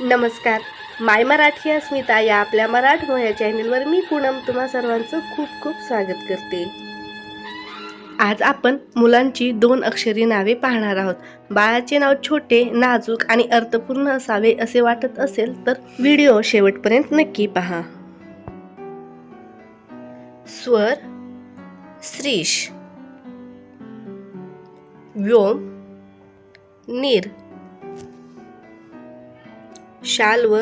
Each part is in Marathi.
नमस्कार. माय मराठी अस्मिता या आपल्या मराठमोळ्या चॅनलवर चॅनेलवर मी पूनम तुम्हा सर्वांचं खूप खूप स्वागत करते. आज आपण मुलांची दोन अक्षरी नावे पाहणार आहोत. बाळाचे नाव छोटे नाजूक आणि अर्थपूर्ण असावे असे वाटत असेल तर व्हिडिओ शेवटपर्यंत नक्की पहा. स्वर श्रीश व्योम नीर. शाल्व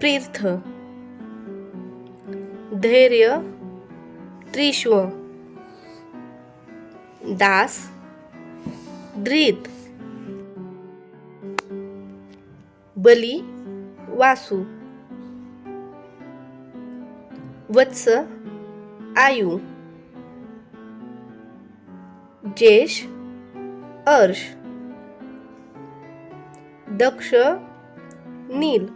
प्रीर्थ धैर्य त्रिश्व दास द्रीत बली वासू वत्स आयु जेश अर्श दक्ष नील.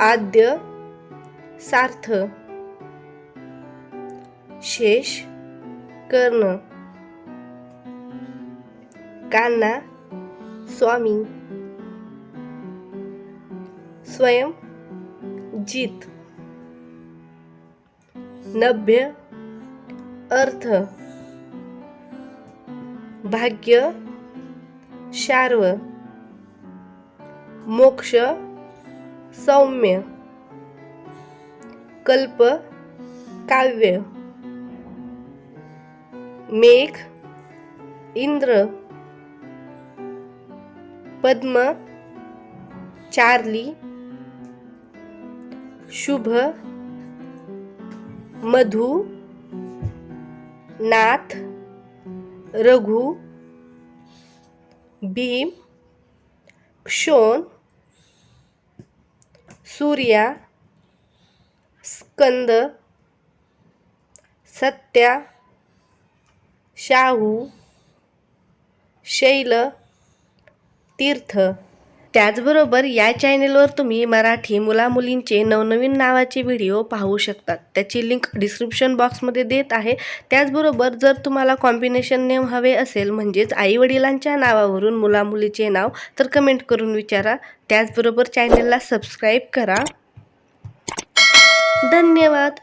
आद्य सार्थ. शेष कर्ण. कान्ना स्वामी. स्वयं जीत. नभ्य अर्थ. भाग्य शार्व. मोक्ष सौम्य कल्प काव्य मेघ इंद्र पद्म चार्ली शुभ मधु नाथ रघु भीम क्षोण सूर्या स्कंद सत्या शाहू शैल तीर्थ. त्याचबरोबर या चॅनेलवर तुम्ही मराठी मुलामुलींचे नवनवीन नावाचे व्हिडिओ पाहू शकतात. त्याची लिंक डिस्क्रिप्शन बॉक्समध्ये देत आहे. त्याचबरोबर जर तुम्हाला कॉम्बिनेशन नेम हवे असेल म्हणजेच आईवडिलांच्या नावावरून मुलामुलीचे नाव तर कमेंट करून विचारा. त्याचबरोबर चॅनेलला सबस्क्राईब करा. धन्यवाद!